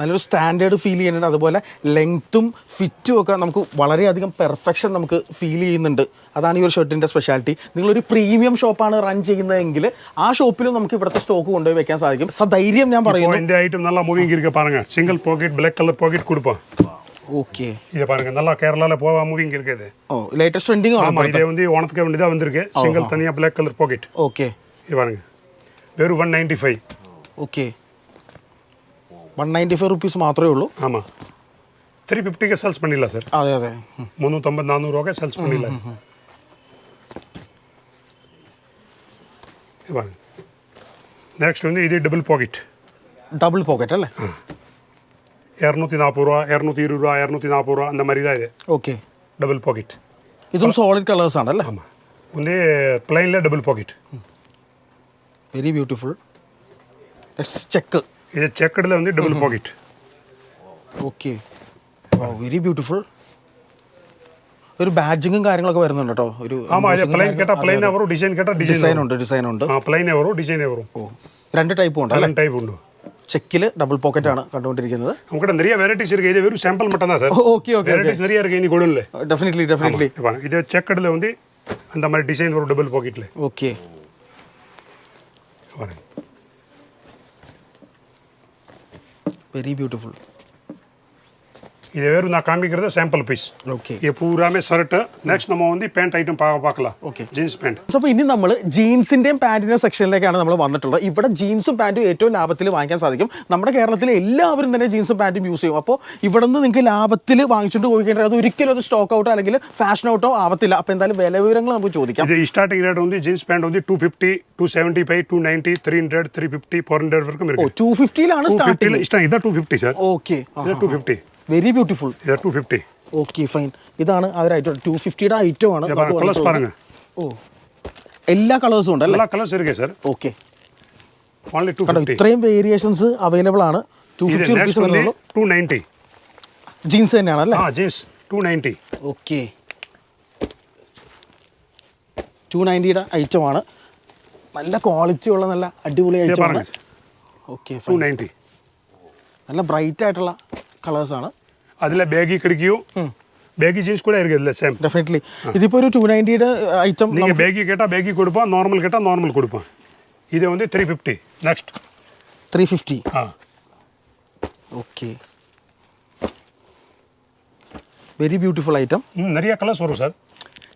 നല്ലൊരു സ്റ്റാൻഡേർഡ് ഫീൽ ചെയ്യുന്നുണ്ട് അതുപോലെ ലെങ്ത്തും ഫിറ്റും ഒക്കെ നമുക്ക് വളരെയധികം പെർഫെക്ഷൻ നമുക്ക് ഫീൽ ചെയ്യുന്നുണ്ട് അതാണ് ഈ ഒരു ഷർട്ടിൻ്റെ സ്പെഷ്യാലിറ്റി നിങ്ങളൊരു പ്രീമിയം ഷോപ്പാണ് റൺ ചെയ്യുന്നതെങ്കിൽ ആ ഷോപ്പിലും നമുക്ക് ഇവിടുത്തെ സ്റ്റോക്ക് കൊണ്ടുപോയി വെക്കാൻ സാധിക്കും സധൈര്യം ഞാൻ இப்போ പറയുന്നു இந்த ஐட்டம் நல்லா மூவிங் இருக்கு பாருங்க single pocket black colour pocket கொடுப்பான் ഓക്കെ இதை பாருங்க நல்லா கேரளால போவா மூவிங் இருக்குது ഓ ലേറ്റസ്റ്റ് ട്രെൻഡിങ് ஆமா ആണ് இதே வந்து ஓணத்துக்கு வேண்டியதா வந்திருக்கு சிங்கிள் தனியா பிளாக் கலர் பாக்கெட் ഓക്കെ இது பாருங்க வெறும் one ninety five okay one ninety five rupees മാത്രമേ ഉള്ളൂ ஆமா த்ரீ ஃபிஃப்டிக்கு சேல்ஸ் பண்ணிடலாம் சார் അതെ അതെ ഉം. முந்நூற்றம்பது நானூறுவாக்கு சேல்ஸ் பண்ணிடலாம் இது பாருங்க நெக்ஸ்ட் வந்து இது டபுள் பாக்கெட் ഡബിൾ പോക്കറ്റ് അല്ലേ இரநூத்தி நாற்பது ரூபா இரநூத்தி இருபது ரூபா இரநூத்தி நாற்பது ரூபா அந்த மாதிரி தான் இது ഓക്കെ டபுள் பாக்கெட் ഇതും സോളിഡ് കളേഴ്സ് ആണ് അല്ലേ ஆமாம் வந்து பிளைனில் double pocket very beautiful check இது செக்கடில் வந்து double pocket okay very beautiful ഒരു ബാഡ്ജിങ്ങും കാര്യങ്ങളൊക്കെ വരുന്നുണ്ട് കേട്ടോ ഒരു ஆமாம் இது பிளைன் கேட்டால் பிளைனாக வரும் டிசைன் கேட்டால் ഡിസൈൻ டிசைன் ഉണ്ട് ഡിസൈൻ ഉണ്ട് ஆ பிளைனே வரும் டிசைனே வரும் ഓ രണ്ട് ടൈപ്പും ഉണ്ട് അല്ലേ ரெண்டு டைப் உண்டு ചെക്കിൽ ഡബിൾ പോക്കറ്റ് ആണ് കണ്ടുകൊണ്ടിരിക്കുന്നത് உங்ககிட்ட நிறைய வெரைட்டிஸ் இருக்குது இது வெறும் சாம்பிள் மட்டும் தான் sir okay okay okay varieties நிறைய இருக்குது இனி கொடுல ഡെഫിനറ്റ്ലി ഡെഫിനറ്റ്ലി பாருங்க இது செக்கடில் வந்து அந்த மாதிரி டிசைன் வரும் டபுள் பாக்கெட்டில் ഓക്കെ பாருங்க വെരി ബ്യൂട്ടിഫുൾ. இது வெறும் நான் காமிக்கிறது சாம்பிள் பீஸ் ഓക്കെ இது பூராமே ஷர்ட்டு நெக்ஸ்ட் நம்ம வந்து பேண்ட் ஐட்டம் பார்க்க பார்க்கலாம் Okay. ஜீன்ஸ் பேண்ட் അപ്പോൾ ഇനി നമ്മൾ ജീൻസിന്റെയും പാന്റിന്റെയും സെക്ഷനിലേക്കാണ് നമ്മൾ വന്നിട്ടുള്ളത് ഇവിടെ ജീൻസും പാന്റും ഏറ്റവും ലാഭത്തിൽ വാങ്ങിക്കാൻ സാധിക്കും നമ്മുടെ കേരളത്തിലെ എല്ലാവരും തന്നെ ജീൻസും പാന്റും യൂസ് ചെയ്യും അപ്പോൾ ഇവിടെ നിന്ന് നിങ്ങൾക്ക് ലാഭത്തിൽ വാങ്ങിച്ചിട്ട് പോയിക്കേണ്ടത് അത് ഒരിക്കലും അത് സ്റ്റോക്ക് ഔട്ടോ അല്ലെങ്കിൽ ഫാഷൻ ഔട്ടോ ആവത്തില്ല അപ്പോൾ എന്തായാലും വില വിവരങ്ങൾ നമുക്ക് ചോദിക്കാം இது ஸ்டார்டிங் ரேட் வந்து ஜீன்ஸ் பேண்ட் வந்து two fifty two seventy five two ninety three hundred three fifty four hundred வரைக்கும் ഓ இருக்கு ടു ഫിഫ്റ്റിയിലാണ് டூ സ്റ്റാർട്ടിങ് ஃபிஃப்டியில் இஷ்டம் இதான் டூ ஃபிஃப்டி சார் ഓക്കെ இது two fifty very beautiful okay fine ഇതാണ് ആ ഐറ്റം ടു ഫിഫ്റ്റിയുടെ ഐറ്റം ആണ് ഓ. എല്ലാ കളേഴ്സും ഉണ്ട് എല്ലാ കളേഴ്സ് ഓക്കെ ഇത്രയും വേരിയേഷൻസ് അവൈലബിൾ ആണ്. ടു ഫിഫ്റ്റി റുപ്പീസ് ജീൻസ് തന്നെയാണ് അല്ലേ? Jeans two ninety okay two നയന്റിയുടെ item ആണ്. നല്ല ക്വാളിറ്റി ഉള്ള നല്ല അടിപൊളി ഐറ്റമാണ് ഓക്കെ നല്ല ബ്രൈറ്റ് ആയിട്ടുള്ള കളേഴ്സാണ് ആണ് அதில் பேகி கிடைக்கும் பேகி ஜீன்ஸ் கூட இருக்குது இதில் சேம் ഡെഫിനറ്റ്ലി ഇതിപ്പോൾ ஒரு ടു നയൻറ്റിയുടെ ഐറ്റം நீங்கள் பேகி கேட்டால் பேகி கொடுப்போம் நார்மல் கேட்டால் நார்மல் கொடுப்போம் இது வந்து three fifty next three fifty ஆ ഓക്കെ വെരി ബ്യൂട്ടിഫുൾ ഐറ്റം ம், நிறைய கலர்ஸ் வரும் சார்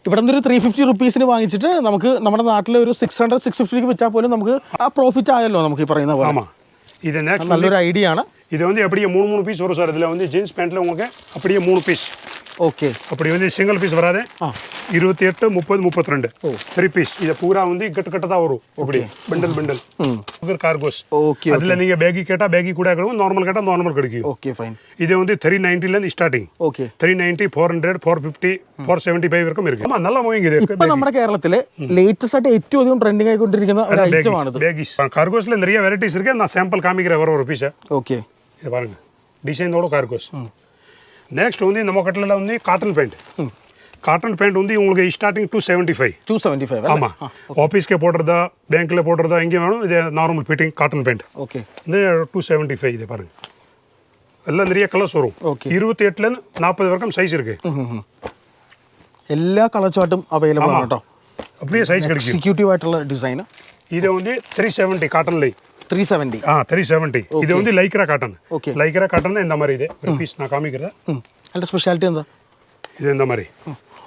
ഇവിടെ നിന്ന് ഒരു ത്രീ ഫിഫ്റ്റി റുപ്പീസിന് വാങ്ങിച്ചിട്ട് നമുക്ക് നമ്മുടെ നാട്ടിലെ ഒരു സിക്സ് ഹൺഡ്രഡ് സിക്സ് ഫിഫ്റ്റിക്ക് വെച്ചാൽ പോലും നമുക്ക് ആ പ്രോഫിറ്റ് ആയല്ലോ നമുക്ക് ഈ പറയുന്ന പോലെ ஆமாம் இது நெக்ஸ்ட் നല്ലൊരു ഐഡിയ ആണ് இது வந்து அப்படியே மூணு மூணு பீஸ் வரும் சார் இதில் வந்து ஜீன்ஸ் பேண்ட்டில் உங்களுக்கு அப்படியே மூணு பீஸ் ഓക്കെ அப்படி வந்து சிங்கிள் பீஸ் வராது ஆ. இருபத்தி எட்டு முப்பது முப்பத்தி ரெண்டு த்ரீ பீஸ் இது பூரா வந்து கட்டு கட்டு தான் வரும் இப்படி பண்டல் பண்டல் கார்கோஸ் ഓക്കെ அதில் நீங்கள் பேகி கேட்டால் பேகி கூட கிடைக்கும் நார்மல் கேட்டால் நார்மல் கிடைக்கும் ഓക്കെ ஃபைன் இது வந்து three நைன்ட்டிலேருந்து starting okay three ninety four hundred four fifty four seventy five வரைக்கும் இருக்கு ஆமாம் நல்லா மூவிங் இது ഇപ്പൊ നമ്മുടെ കേരളത്തിലെ ലേറ്റസ്റ്റ് ആയിട്ട് ഏറ്റവും അധികം ട്രെൻഡിങ് ആയിക്കൊണ്ടിരിക്കുന്ന ഒരു ഐറ്റം ആണിത് பேகிஸ் கார்கோஸில் நிறைய வெரைட்டிஸ் இருக்கு நான் சாம்பிள் காமிக்கிறேன் வர ஒரு பீஸை ഓക്കെ இது பாருங்க டிசைனோட கார்கோஸ் நெக்ஸ்ட் வந்து நம்ம கட்டில் வந்து காட்டன் பேண்ட் காட்டன் பேண்ட் வந்து உங்களுக்கு starting two seventy five two seventy five ஆமாம் ஆஃபீஸ்க்கு போடுறதா பேங்க்கில் போடுறதா எங்கே வேணும் இது normal fitting cotton pant okay இது டூ செவன்ட்டி ஃபைவ் இது பாருங்க எல்லாம் நிறைய கலர்ஸ் வரும் Okay. இருபத்தி எட்டுலேருந்து நாற்பது வரைக்கும் சைஸ் இருக்கு എല്ലാ കളർ ചാർട്ടും അവൈലബിൾ ആണ് കേട്ടോ அப்படியே சைஸ் கிடைக்கும் എക്സിക്യൂട്ടീവ് ആയിട്ടുള്ള ഡിസൈൻ இது வந்து த்ரீ செவன்ட்டி காட்டன்ல ത്രീ സെവൻറ്റി ஆ த்ரீ செவன்ட்டி இது வந்து Lycra cotton Okay. Lycra cotton இந்த மாதிரி இது ஒரு பீஸ் நான் காமிக்கிறேன் അതിന്റെ സ്പെഷ്യാലിറ്റി എന്താ இது இந்த மாதிரி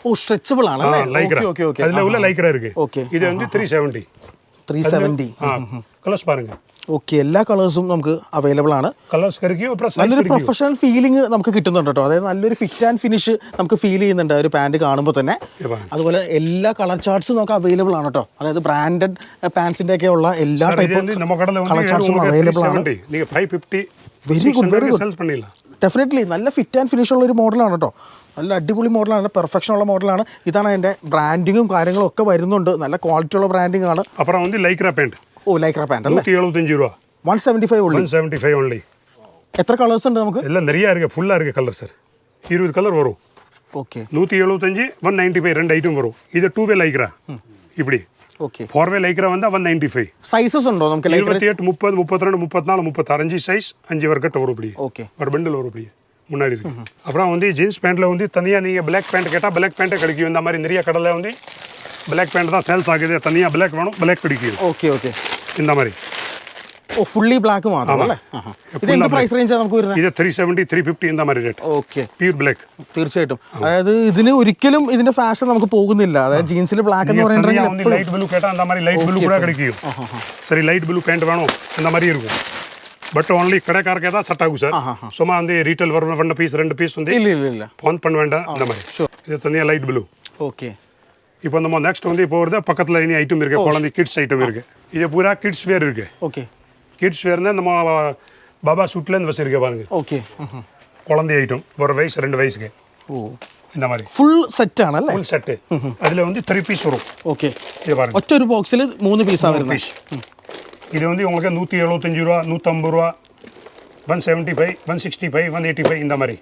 ഓ സ്ട്രെച്ചബിൾ ஆ ആണല്ലേ லைக்ரா ഓക്കെ ഓക്കെ அதுல உள்ள லைக்ரா இருக்கு Okay. இது வந்து த்ரீ செவன்ட்டி ത്രീ സെവൻറ്റി ஆ கலர்ஸ் பாருங்க ഓക്കെ എല്ലാ കളേഴ്സും നമുക്ക് അവൈലബിൾ ആണ്. നല്ലൊരു പ്രൊഫഷണൽ ഫീലിംഗ് നമുക്ക് കിട്ടുന്നുണ്ട് കേട്ടോ. അതായത് നല്ലൊരു ഫിറ്റ് ആൻഡ് ഫിനിഷ് നമുക്ക് ഫീൽ ചെയ്യുന്നുണ്ട് ഒരു പാന്റ് കാണുമ്പോൾ തന്നെ. അതുപോലെ എല്ലാ കളർ ചാർട്ട്സും നമുക്ക് അവൈലബിൾ ആണ് കേട്ടോ. അതായത് ബ്രാൻഡഡ് പാൻസിന്റെ ഒക്കെ ഉള്ള എല്ലാ ടൈപ്പും കളർ അവൈലബിൾ ആണ്. Very good very good definitely നല്ല ഫിറ്റ് ആൻഡ് ഫിനിഷ് ഉള്ള ഒരു മോഡലാണ് കേട്ടോ. നല്ല അടിപൊളി മോഡലാണ് പെർഫെക്ഷൻ ഉള്ള മോഡലാണ് ഇതാണ് അതിന്റെ ബ്രാൻഡിങ്ങും കാര്യങ്ങളും ഒക്കെ വരുന്നുണ്ട്. നല്ല ക്വാളിറ്റി ഉള്ള ബ്രാൻഡിങ് ആണ്. അപ്പുറം ലൈക്ര പാന്റ് ഓ ലൈക്ര പാൻറ് അല്ലേ நூற்றி எழுபத்தஞ்சு ரூபா വൺ സെവൻറ്റി ഫൈവ് ഉള്ളി ஒன் செவன்ட்டி ஃபைவ் ஒன்லி എത്ര കളേഴ്സ് ഉണ്ട് നമുക്ക് எல்லாம் நிறையா இருக்குது ஃபுல்லாக இருக்குது கலர் சார் இருபது கலர் வரும் ഓക്കെ நூற்றி எழுபத்தஞ்சு ஒன் நைன்ட்டி ஃபைவ் ரெண்டு ஐட்டம் வரும் இது டூ வே லைக்ரா இப்படி ഓക്കെ ஃபோர் வே லைக்ரா வந்தால் ஒன் நைன்ட்டி ஃபைவ் സൈസസ് ഉണ്ടോ നമുക്ക് ലൈക്ര இருபத்தி எட்டு முப்பது முப்பத்தி ரெண்டு முப்பத்தினாலு முப்பத்தஞ்சு சைஸ் அஞ்சு வர்க்கட்டு வரும் இப்படி ஓகே ஒரு பண்டில் வரும் இப்படி முன்னாடி இருக்கு அப்புறம் வந்து ஜீன்ஸ் பேண்ட்டில் வந்து தனியாக நீங்கள் பிளாக் பேண்ட் கேட்டால் பிளாக் பேண்ட்டே கிடைக்கும் இந்த மாதிரி நிறைய கடையில் வந்து பிளாக் பேண்ட் தான் சேல்ஸ் ஆகுது தனியாக பிளாக் வேணும் பிளாக் கிடைக்கும் ഓക്കെ ഓക്കെ இந்த மாதிரி ഓ ഫുള്ളി ബ്ലാക്ക് മാത്രം അല്ലേ ആഹാ. ഇത് എന്ത് പ്രൈസ് റേഞ്ചാണ് നമുക്ക് വരുന്നത് இது த்ரீ செவன்ட்டி த்ரீ ஃபிஃப்டி இந்த மாதிரி ரேட் ഓക്കെ பியூர் பிளாக் തീർച്ചയായിട്ടും അതായത് ഇതിന് ഒരിക്കലും ഇതിന്റെ ഫാഷൻ നമുക്ക് പോകുന്നില്ല അതായത് ജീൻസിൽ ബ്ലാക്ക് എന്ന് தனியாக வந்து പറയുന്നത് லைட் ப்ளூ கேட்டால் அந்த மாதிரி லைட் ப்ளூ கூட கிடைக்கும் சரி லைட் ப்ளூ பேண்ட் வேணும் இந்த மாதிரி இருக்கும் பட் ஓன்லி கடைக்காரக்கே தான் செட் ஆகும் சார் சும்மா வந்து ரீட்டைல் வர பண்ண பீஸ் ரெண்டு பீஸ் வந்து ഇല്ല ഇല്ല ഇല്ല ஃபோன் பண்ண வேண்டாம் இந்த மாதிரி sure. இது தனியாக லைட் ப்ளூ ഓക്കെ இப்போ நம்ம நெக்ஸ்ட் வந்து இப்போ வருது பக்கத்தில் இனி ஐட்டம் இருக்கு குழந்தை கிட்ஸ் ஐட்டம் இருக்கு இது பூரா கிட்ஸ் வேர் இருக்கு ഓക്കെ கிட்ஸ் வேர்னா நம்ம பாபா சூட்லேருந்து வச்சிருக்க பாருங்க ഓക്കെ குழந்தை ஐட்டம் ஒரு வயசு ரெண்டு வயசுக்கு ഓ இந்த மாதிரி ഫുൾ സെറ്റ് ആണല്ലേ ஃபுல் செட்டு அதில் வந்து த்ரீ பீஸ் வரும் ഓക്കെ இது பாருங்க ഒറ്റ ഒരു ബോക്സിൽ മൂന്ന് പീസാണ് വരുന്നത് பீஸ் இது வந்து உங்களுக்கு நூற்றி எழுபத்தஞ்சு ரூபா நூற்றம்பது ரூபா one seventy five one sixty five one eighty five இந்த மாதிரி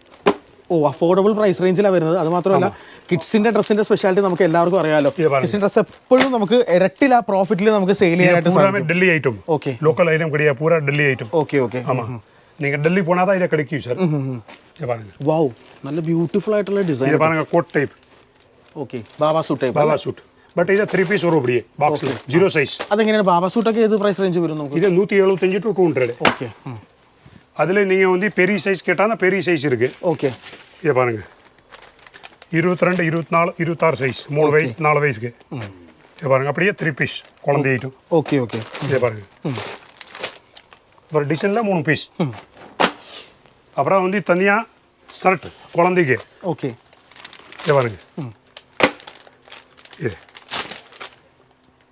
ഓ അഫോർഡബിൾ പ്രൈസ് റേഞ്ചിലാണ് വരുന്നത് അത് മാത്രമല്ല കിഡ്സിന്റെ ഡ്രസ്സിന്റെ സ്പെഷ്യാലിറ്റി നമുക്ക് എല്ലാവർക്കും അറിയാലോ ഇത് പറഞ്ഞു. കിഡ്സിന്റെ ഡ്രസ് എപ്പോഴും നമുക്ക് ഇരട്ടില പ്രോഫിറ്റിൽ നമുക്ക് സെയിൽ ചെയ്യാനായിട്ട് பூராமே സാധിക്കും Delhi item okay local item கிடையாது பூரா டெல்லி ஐட்டம் ഓക്കെ ഓക്കെ ஆமாம் நீங்கள் டெல்லி போனால் தான் இதை கிடைக்கும் சார் இது பாருங்க വാവ് നല്ല ബ്യൂട്ടിഫുൾ ആയിട്ടുള്ള ഡിസൈൻ இது பாருங்க coat type okay baba suit type baba suit but இது த்ரீ பீஸ் வரும் அப்படியே பாக்ஸில் ஜீரோ சைஸ் അതെങ്ങനെയാണ് ബാബാ സൂട്ടൊക്കെ ഏത് പ്രൈസ് റേഞ്ച് വരും നമുക്ക് இது நூற்றி எழுபத்தஞ்சு டு டூ ஹண்ட்ரட் ഓക്കെ அதில் நீங்கள் வந்து பெரிய சைஸ் கேட்டால் பெரிய சைஸ் இருக்கு ഓക്കെ இதை பாருங்க இருபத்தி ரெண்டு இருபத்தி நாலு இருபத்தாறு சைஸ் மூணு வயசு நாலு வயசுக்கு இதை பாருங்க அப்படியே த்ரீ பீஸ் குழந்தை ஐட்டம் ഓക്കെ ஓகே இதை பாருங்க ஒரு டிசைனில் மூணு பீஸ் அப்புறம் வந்து தனியாக ஷர்ட் குழந்தைக்கு ഓക്കെ இதை பாருங்க இது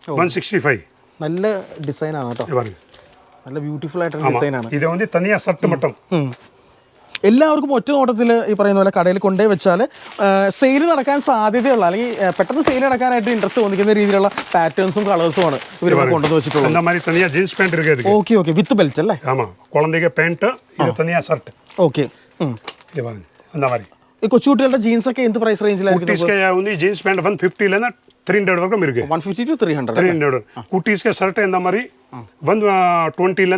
ஒன் சிக்ஸ்டி ஃபைவ் നല്ല ഡിസൈനാണ് കേട്ടോ இது பாருங்க നല്ല ബ്യൂട്ടിഫുൾ ആയിട്ടുള്ള ഡിസൈനാണ് இது வந்து தனியாக ஷர்ட் மட்டும் എല്ലാവർക്കും ഒറ്റ നോട്ടത്തിൽ ഈ പറയുന്ന പോലെ കടയിൽ കൊണ്ടേ വെച്ചാൽ സെയിൽ നടക്കാൻ സാധ്യതയുള്ള അല്ലെങ്കിൽ പെട്ടെന്ന് സെയിൽ നടക്കാനായിട്ട് ഇൻട്രസ്റ്റ് തോന്നിക്കുന്ന രീതിയിലുള്ള പാറ്റേൺസും കളേഴ്സും ആണ് ഇവർ കൊണ്ടുവന്ന് വെച്ചിട്ടുള്ളത്. Jeans pant okay okay with belt അല്ലേ? ആമാ. പാന്റ് തനിയാ ഷർട്ട് ഓക്കെ കൊച്ചുകുട്ടികളുടെ ജീൻസ് എന്താ പറയുക ಈ ಕೊಚ್ಚು ಹುಟ್ಟಿಗಳ ഒക്കെ എന്ത് പ്രൈസ് റേഞ്ചിലായിരിക്കും കുട്ടീസ്ക്ക് only jeans one fifty two 300 hundred three 150 കുട്ടീസ് 300 300 മാറി വൺ ಎಂದ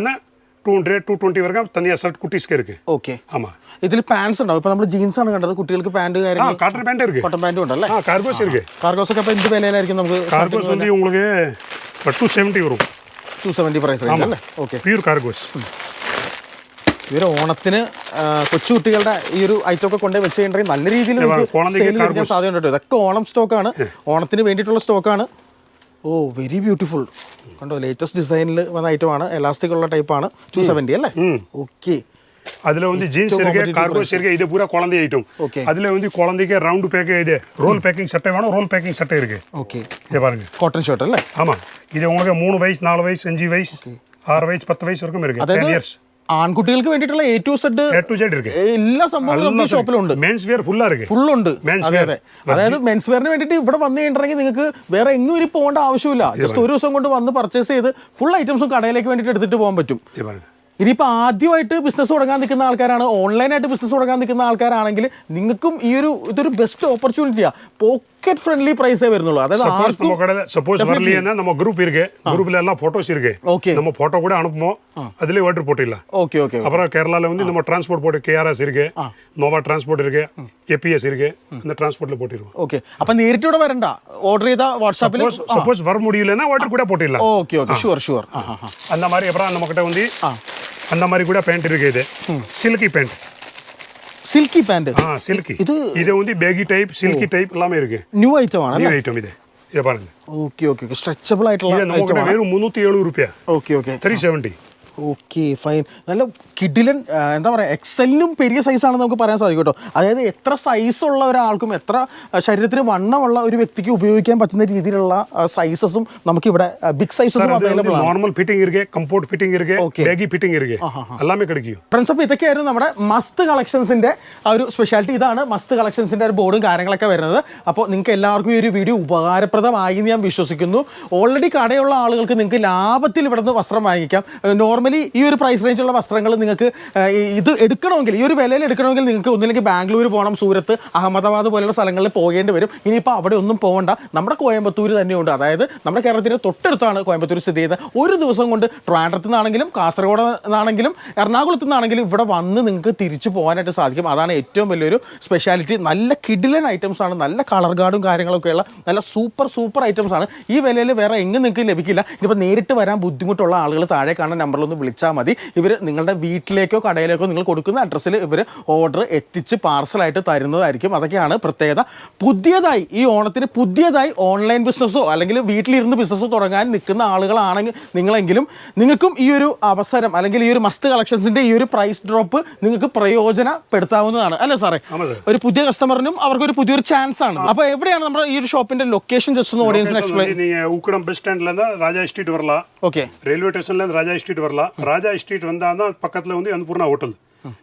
ಮರಿ இந்த மாதிரி வந்து டுவெண்ட்டிலேருந்து டூ ஹண்ட்ரட் டூ டுவெண்ட்டி வரைக்கும் தனியாக ஷர்ட் குட்டீஸ்க்கு இருக்கு ഓക്കെ ஆமாம் ഇതിൽ പാൻസ് ഉണ്ടാവും ഇപ്പൊ നമ്മൾ ജീൻസ് ആണ് കണ്ടത് കുട്ടികൾക്ക് പാന്റ് ஆ കാര്യങ്ങൾ காட்டன் பேண்ட் இருக்கு കോട്ടൺ പാന്റും ഉണ്ടല്ലേ ஆ கார்கோஸ் இருக்கு കാർഗോസ് ഒക്കെ അപ്പൊ എന്ത് വിലയിലായിരിക്കും നമുക്ക് கார்கோஸ் வந்து உங்களுக்கு டூ செவன்ட்டி வரும் ടു സെവന്റി പ്രൈസ് റേഞ്ച് അല്ലേ ഓക്കെ பியூர் கார்கோஸ் ഇവർ ഓണത്തിന് ആ, കൊച്ചുകുട്ടികളുടെ ഈ ഒരു ഐറ്റം ഒക്കെ കൊണ്ടേ വെച്ച് കഴിഞ്ഞിട്ടുണ്ടെങ്കിൽ നല്ല രീതിയിൽ ഇവ നമുക്ക് കുളമ്പേക്ക് സെയിൽ ലഭിക്കാൻ cargos. സാധ്യതയുണ്ട് കേട്ടോ ഇതൊക്കെ ഓണം സ്റ്റോക്കാണ് ഓണത്തിന് വേണ്ടിയിട്ടുള്ള സ്റ്റോക്കാണ് ഓ വെരി ബ്യൂട്ടിഫുൾ കണ്ടോ ലേറ്റസ്റ്റ് ഡിസൈനിൽ വന്ന ഐറ്റമാണ് എലാസ്റ്റിക് ഉള്ള ടൈപ്പാണ് ടു സെവൻറ്റി അല്ലേ ഓക്കെ அதில் வந்து ஜீன்ஸ் இருக்கு கார்கோஸ் இருக்கு இது பூரா குழந்தை ஐட்டம் Okay. அதில் வந்து குழந்தைக்கு ரவுண்டு பேக்கு இது ரோல் பேக்கிங் சட்டை வேணும் ரோல் பேக்கிங் சட்டை இருக்கு ഓക്കെ இதை பாருங்க കോട്ടൺ ഷർട്ട് അല്ലേ ஆமாம் இது உங்களுக்கு மூணு வயசு நாலு வயசு அஞ்சு வயசு ஆறு வயசு பத்து வயசு வரைக்கும் இருக்கு டென் അതായത് இயர்ஸ் ആൺകുട്ടികൾക്ക് വേണ്ടിയിട്ടുള്ള എ ടു സംഭവങ്ങളും ഷോപ്പിലുണ്ട് ഫുള്ളുണ്ട്. അതായത് മെൻസ് വെയറിന് വേണ്ടിയിട്ട് ഇവിടെ വന്നു കഴിഞ്ഞിട്ടുണ്ടെങ്കിൽ നിങ്ങൾക്ക് വേറെ എങ്ങും ഇനി പോകേണ്ട ആവശ്യമില്ല. ജസ്റ്റ് ഒരു ദിവസം കൊണ്ട് വന്ന് പർച്ചേസ് ചെയ്ത് ഫുൾ ഐറ്റംസും കടയിലേക്ക് വേണ്ടിട്ട് എടുത്തിട്ട് പോകാൻ പറ്റും. ഇനിയിപ്പോൾ ആദ്യമായിട്ട് ബിസിനസ് തുടങ്ങാൻ നിൽക്കുന്ന ആൾക്കാരാണ്. ഓൺലൈനായിട്ട് ബിസിനസ് തുടങ്ങാൻ നിൽക്കുന്ന ആൾക്കാരാണെങ്കിൽ നിങ്ങൾക്കും ഈ ഒരു ഇതൊരു ബെസ്റ്റ് ഓപ്പർച്യൂണിറ്റിയാണ് പോക്കറ്റ് ഫ്രണ്ട്ലി പ്രൈസേ വരുന്നുള്ളൂ അതായത് சப்போஸ் ആർക്കും நம்ம கடையில் சப்போஸ் வரலையேன்னா நம்ம குரூப் இருக்கு குரூப்ல எல்லாம் போட்டோஸ் இருக்கு ஓகே. நம்ம போட்டோ கூட அனுப்புவோம் அதுலயே ஆர்டர் போட்டுடலாம் ഓക്കെ ഓക്കെ அப்புறம் கேரளால வந்து நம்ம டிரான்ஸ்போர்ட் போட்டு கேஆர்எஸ் இருக்கு நோவா டிரான்ஸ்போர்ட் இருக்கு ஏபிஎஸ் இருக்கு அந்த டிரான்ஸ்போர்ட்ல போட்டிருவோம் ഓക്കെ അപ്പം നേരിട്ട് ഇവിടെ വരണ്ട ഓർഡർ ചെയ്ത വാട്സാപ്പിൽ சப்போஸ் சப்போஸ் வர முடியலன்னா ஆர்டர் கூட போட்டுடலாம் ഓക്കെ ஓகே ഷുവർ ഷുവർ ആ ആ அந்த மாதிரி அப்புறம் நம்ம கிட்ட வந்து அந்த மாதிரி கூட பேண்ட் இருக்கு இது சில்கி பேண்ட் സിൽക്കി പാൻറ് ஆ சில்கி இது இது வந்து பேகி டைப் சில்கி டைப் எல்லாமே இருக்கு ന്യൂ ഐറ്റം ആണ് நியூ ஐட்டம் இது இதை பாருங்க ഓക്കെ ഓക്കെ സ്ട്രെച്ചബിൾ ആയിട്ടുള്ള இது நம்ம கிட்ட வெறும் முந்நூற்றி எழுபது ரூபாய் okay okay three seventy okay fine നല്ല കിഡിലൻ എന്താ പറയുക എക്സലിനും പെരിയ സൈസാണെന്ന് നമുക്ക് പറയാൻ സാധിക്കും കേട്ടോ അതായത് എത്ര സൈസുള്ള ഒരാൾക്കും എത്ര ശരീരത്തിന് വണ്ണമുള്ള ഒരു വ്യക്തിക്ക് ഉപയോഗിക്കാൻ പറ്റുന്ന രീതിയിലുള്ള സൈസസും നമുക്കിവിടെ big സൈസസും available normal fitting comfort fitting fitting എല്ലാമേ കിടക്കും ഫ്രണ്ട്സ് അപ്പോൾ ഇതൊക്കെയായിരുന്നു നമ്മുടെ മസ്ത് കളക്ഷൻസിന്റെ ഒരു സ്പെഷ്യാലിറ്റി ഇതാണ് മസ്ത് കളക്ഷൻസിന്റെ ഒരു ബോർഡും കാര്യങ്ങളൊക്കെ വരുന്നത്. അപ്പോൾ നിങ്ങൾക്ക് എല്ലാവർക്കും ഈ ഒരു വീഡിയോ ഉപകാരപ്രദമായി എന്ന് ഞാൻ വിശ്വസിക്കുന്നു. ഓൾറെഡി കടയുള്ള ആളുകൾക്ക് നിങ്ങൾക്ക് ലാഭത്തിൽ ഇവിടുന്ന് വസ്ത്രം വാങ്ങിക്കാം. നോർമൽ നോർമലി ഈ ഒരു പ്രൈസ് റേഞ്ചുള്ള വസ്ത്രങ്ങൾ നിങ്ങൾക്ക് ഇത് എടുക്കണമെങ്കിൽ ഈ ഒരു വിലയിൽ എടുക്കണമെങ്കിൽ നിങ്ങൾക്ക് ഒന്നില്ലെങ്കിൽ ബാംഗ്ലൂർ പോകണം സൂരത്ത് അഹമ്മദാബാദ് പോലുള്ള സ്ഥലങ്ങളിൽ പോകേണ്ടി വരും. ഇനിയിപ്പോൾ അവിടെ ഒന്നും പോകണ്ട നമ്മുടെ കോയമ്പത്തൂർ തന്നെയുണ്ട്. അതായത് നമ്മുടെ കേരളത്തിന്റെ തൊട്ടടുത്താണ് കോയമ്പത്തൂർ സ്ഥിതി ചെയ്യുന്നത്. ഒരു ദിവസം കൊണ്ട് ട്രാൻഡ്രത്തു നിന്നാണെങ്കിലും കാസർഗോഡ് നിന്നാണെങ്കിലും എറണാകുളത്ത് നിന്നാണെങ്കിലും ഇവിടെ വന്ന് നിങ്ങൾക്ക് തിരിച്ചു പോകാനായിട്ട് സാധിക്കും. അതാണ് ഏറ്റവും വലിയൊരു സ്പെഷ്യാലിറ്റി നല്ല കിഡിലൻ ഐറ്റംസ് ആണ്. നല്ല കളർ ഗാർഡും കാര്യങ്ങളൊക്കെയുള്ള നല്ല സൂപ്പർ സൂപ്പർ ഐറ്റംസ് ആണ്. ഈ വിലയിൽ വേറെ എങ്ങും നിങ്ങൾക്ക് ലഭിക്കില്ല. ഇനിയിപ്പോൾ നേരിട്ട് വരാൻ ബുദ്ധിമുട്ടുള്ള ആളുകൾ താഴെ കാണുന്ന നമ്പറിലൊന്ന് വിളിച്ചാൽ മതി ഇവർ നിങ്ങളുടെ വീട്ടിലേക്കോ കടയിലേക്കോ നിങ്ങൾ കൊടുക്കുന്ന അഡ്രസ്സിൽ ഇവർ ഓർഡർ എത്തിച്ച് പാർസലായിട്ട് തരുന്നതായിരിക്കും അതൊക്കെയാണ് പ്രത്യേകത പുതിയതായി ഈ ഓണത്തിന് പുതിയതായി ഓൺലൈൻ ബിസിനസ്സോ അല്ലെങ്കിൽ വീട്ടിലിരുന്ന് ബിസിനസ്സോ തുടങ്ങാൻ നിൽക്കുന്ന ആളുകളാണെങ്കിൽ നിങ്ങളെങ്കിലും നിങ്ങൾക്കും ഈ ഒരു അവസരം അല്ലെങ്കിൽ ഈ ഒരു മസ്ത് കളക്ഷൻസിന്റെ ഈ ഒരു പ്രൈസ് ഡ്രോപ്പ് നിങ്ങൾക്ക് പ്രയോജനപ്പെടുത്താവുന്നതാണ് അല്ലേ സാറേ ஆமாம் சார் ഒരു പുതിയ കസ്റ്റമറിനും അവർക്ക് ഒരു പുതിയൊരു ചാൻസ് ആണ് അപ്പൊ എവിടെയാണ് നമ്മുടെ ഈ ഒരു ഷോപ്പിന്റെ ലൊക്കേഷൻ ജസ്റ്റ് ഒന്ന് ഓഡിയൻസിന് എക്സ്പ്ലെയിൻ நீங்க உக்கடம் பஸ் ஸ்டாண்ட்ல இருந்தா ராஜா ஸ்ட்ரீட் வரலாம் ഓക്കെ ரயில்வே ஸ்டேஷன்ல இருந்து ராஜா ஸ்ட்ரீட் வரலாம் ராஜா ஸ்ட்ரீட் வந்தாதான் பக்கத்துல வந்து அன்னபூர்ணா ஹோட்டல்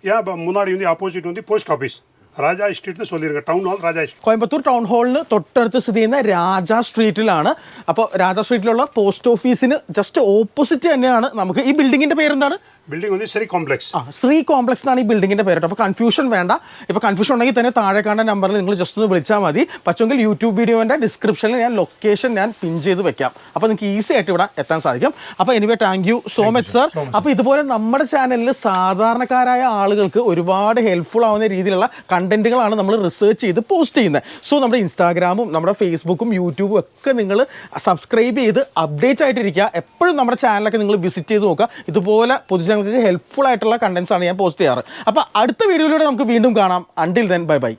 ஏன் அப்ப முன்னாடி வந்து ஆப்போசிட் வந்து போஸ்ட் ஆஃபீஸ் ராஜா ஸ்ட்ரீட்னு சொல்லிருங்க town hall Raja street Coimbatore town ഹാളിന് തൊട്ടടുത്ത് സ്ഥിതി ചെയ്യുന്ന രാജാ സ്ട്രീറ്റിലാണ് അപ്പോൾ രാജാ സ്ട്രീറ്റിലുള്ള പോസ്റ്റ് ഓഫീസിന് ജസ്റ്റ് ഓപ്പോസിറ്റ് തന്നെയാണ് നമുക്ക് ഈ ബിൽഡിങ്ങിന്റെ പേരെന്താണ് ബിൽഡിംഗ് ഒന്ന് ശ്രീ കോംപ്ലക്സ് ആ ശ്രീ കോംപ്ലക്സ് എന്നാണ് ഈ ബിൽഡിങ്ങിന്റെ പേര് അപ്പോൾ കൺഫ്യൂഷൻ വേണ്ട. ഇപ്പോൾ കൺഫ്യൂഷൻ ഉണ്ടെങ്കിൽ തന്നെ താഴെ കാണുന്ന നമ്പറിൽ നിങ്ങൾ ജസ്റ്റ് ഒന്ന് വിളിച്ചാൽ മതി. പക്ഷെങ്കിൽ യൂട്യൂബ് വീഡിയോന്റെ ഡിസ്ക്രിപ്ഷനിൽ ഞാൻ ലൊക്കേഷൻ ഞാൻ പിൻ ചെയ്ത് വെക്കാം. അപ്പോൾ നിങ്ങൾക്ക് ഈസി ആയിട്ട് ഇവിടെ എത്താൻ സാധിക്കും. അപ്പോൾ anyway thank you so much sir അപ്പോൾ ഇതുപോലെ നമ്മുടെ ചാനലിൽ സാധാരണക്കാരായ ആളുകൾക്ക് ഒരുപാട് ഹെൽപ്ഫുൾ ആവുന്ന രീതിയിലുള്ള കണ്ടന്റുകളാണ് നമ്മൾ റിസർച്ച് ചെയ്ത് പോസ്റ്റ് ചെയ്യുന്നത്. സോ നമ്മുടെ ഇൻസ്റ്റാഗ്രാമും നമ്മുടെ ഫേസ്ബുക്കും യൂട്യൂബും ഒക്കെ നിങ്ങൾ സബ്സ്ക്രൈബ് ചെയ്ത് അപ്ഡേറ്റ് ആയിട്ടിരിക്കുക. എപ്പോഴും നമ്മുടെ ചാനലൊക്കെ നിങ്ങൾ വിസിറ്റ് ചെയ്ത് നോക്കുക. ഇതുപോലെ പൊതു പൊതുജനങ്ങൾക്ക് ഹെൽപ്ഫുൾ ആയിട്ടുള്ള കണ്ടൻസ് ആണ് ഞാൻ പോസ്റ്റ് ചെയ്യാറ്. അപ്പോൾ അടുത്ത വീഡിയോയിലൂടെ നമുക്ക് വീണ്ടും കാണാം. Until then bye bye